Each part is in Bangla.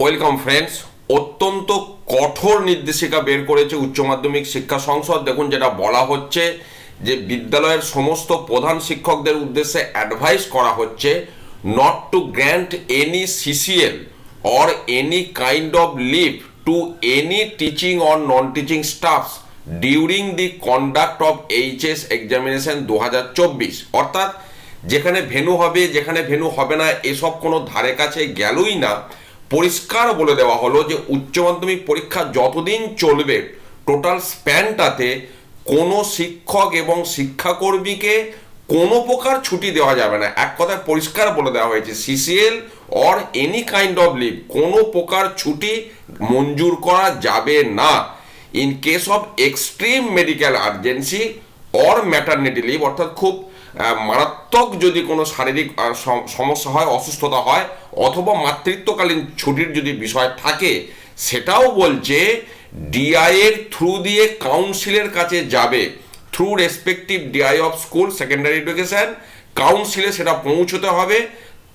ওয়েলকাম ফ্রেন্ডস, অত্যন্ত কঠোর নির্দেশিকা বের করেছে উচ্চ মাধ্যমিক শিক্ষা সংসদ। দেখুন যেটা বলা হচ্ছে যে বিদ্যালয়ের সমস্ত প্রধান শিক্ষকদের উদ্দেশ্যে অ্যাডভাইস করা হচ্ছে not to grant any CCL or any kind of leave to any teaching or non teaching staffs during the conduct of HS examination দু হাজার চব্বিশ। অর্থাৎ যেখানে ভেনু হবে, যেখানে ভেনু হবে না, এসব কোনো ধারে কাছে গেলই না। পরিষ্কার বলে দেওয়া হলো যে উচ্চ মাধ্যমিক পরীক্ষা যতদিন চলবে টোটাল স্প্যানটাতে কোনো শিক্ষক এবং শিক্ষাকর্মীকে কোনো প্রকার ছুটি দেওয়া যাবে না। এক কথায় পরিষ্কার বলে দেওয়া হয়েছে CCL or any kind of leave কোনো প্রকার ছুটি মঞ্জুর করা যাবে না। In case of extreme medical urgency or maternity leave অর্থাৎ খুব মারাত্মক যদি কোনো শারীরিক সমস্যা হয়, অসুস্থতা হয়, অথবা মাতৃত্বকালীন ছুটির যদি বিষয় থাকে, সেটাও বলছে ডিআই এর থ্রু দিয়ে কাউন্সিলের কাছে যাবে। Through respective DI of school secondary education কাউন্সিলে সেটা পৌঁছতে হবে,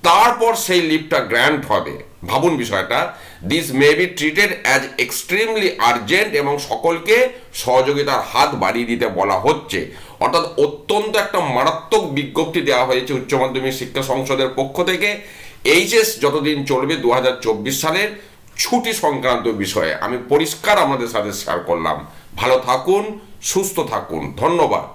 তারপর সেই লিভটা গ্র্যান্ট হবে। ভাবুন বিষয়টা this may be treated as extremely urgent এবং সকলকে সহযোগিতার হাত বাড়িয়ে দিতে বলা হচ্ছে। অর্থাৎ অত্যন্ত একটা মারাত্মক বিজ্ঞপ্তি দেওয়া হয়েছে উচ্চ মাধ্যমিক শিক্ষা সংসদের পক্ষ থেকে। এইচএস যতদিন চলবে দু হাজার চব্বিশ সালের ছুটি সংক্রান্ত বিষয়ে। আমি পরিষ্কার আমাদের সাথে শেয়ার করলাম। ভালো থাকুন, সুস্থ থাকুন। ধন্যবাদ।